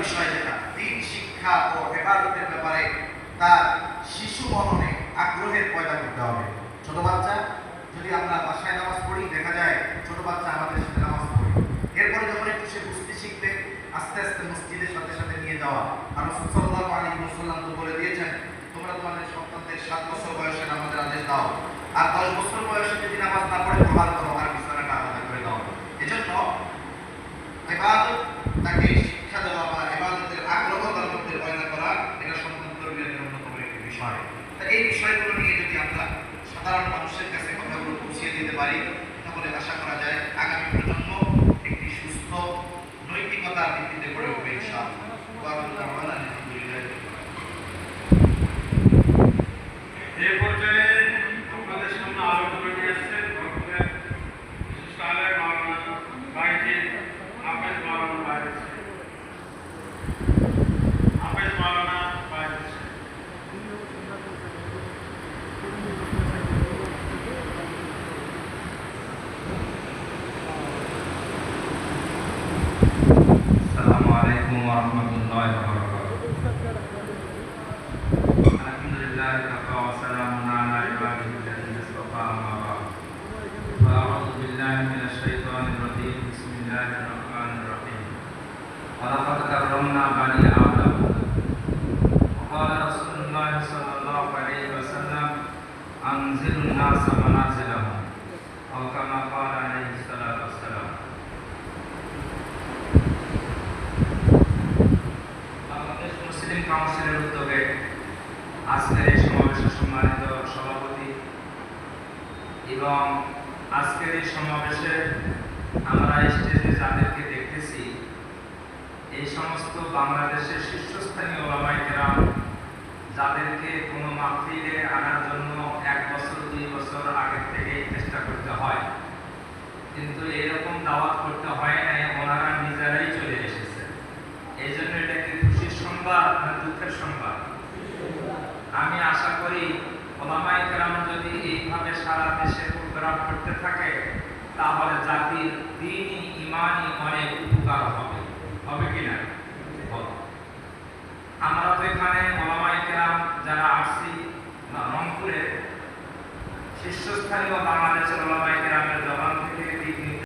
বিষয় যেটা দিন শিক্ষা ও হেফাজতের ব্যাপারে তার শিশু মননে আগ্রহের পয়দা করতে হবে ছোট বাচ্চা যদি আমরা বাসায় নামাজ পড়ি দেখা যায় ছোট বাচ্চা আমাদের সাথে নামাজ পড়ে এরপরে যখন একটু সে বুঝতে শিখবে আস্তে আস্তে মসজিদের সাথে সাথে নিয়ে যাওয়া আর রসুল সাল্লাল্লাহু আলাইহি ওয়াসাল্লাম তো বলে দিয়েছেন তোমরা তোমাদের সন্তানদের সাত বছর বয়সে নামাজের আদেশ দাও আর দশ বছর বয়সে যদি নামাজ না পড়ে প্রহার করো তা এই বিষয়গুলো নিয়ে যদি আমরা সাধারণ মানুষের কাছে কথাগুলো পৌঁছিয়ে দিতে পারি, তাহলে আশা করা যায় আগামী প্রজন্ম একটি সুস্থ, নৈতিকতার ভিত্তিতে গড়ে উঠবে ইনশাআল্লাহ। ورحمة الله وبركاته الحمد لله كفى وسلام على عباده الذين اصطفى أما بعد فأعوذ بالله من الشيطان الرجيم بسم الله الرحمن الرحيم ولقد كرمنا بني آدم وقال رسول الله صلى الله عليه وسلم أنزل الناس منازلهم أو كما قال মুসলিম কাউন্সিলের উদ্যোগে আজকের এই সমাবেশের সম্মানিত সভাপতি এবং আজকের এই সমাবেশে আমরা স্টেজে যাদেরকে দেখতেছি, এই সমস্ত বাংলাদেশের শীর্ষস্থানীয় ওলামাইকেরাম যাদেরকে কোনো মাহফিলে আনার জন্য এক বছর, দুই বছর আগের থেকেই চেষ্টা করতে হয়, কিন্তু এরকম দাওয়াত করতে হয় সংবাদ না দুঃখের সংবাদ? আমি আশা করি ওলামাই যদি এইভাবে সারা দেশে প্রোগ্রাম করতে থাকে, তাহলে জাতির দিনই ইমানই অনেক উপকার হবে। হবে কি না? আমরা তো এখানে ওলামাই কেরাম যারা আসছি রংপুরে, শীর্ষস্থানীয় বাংলা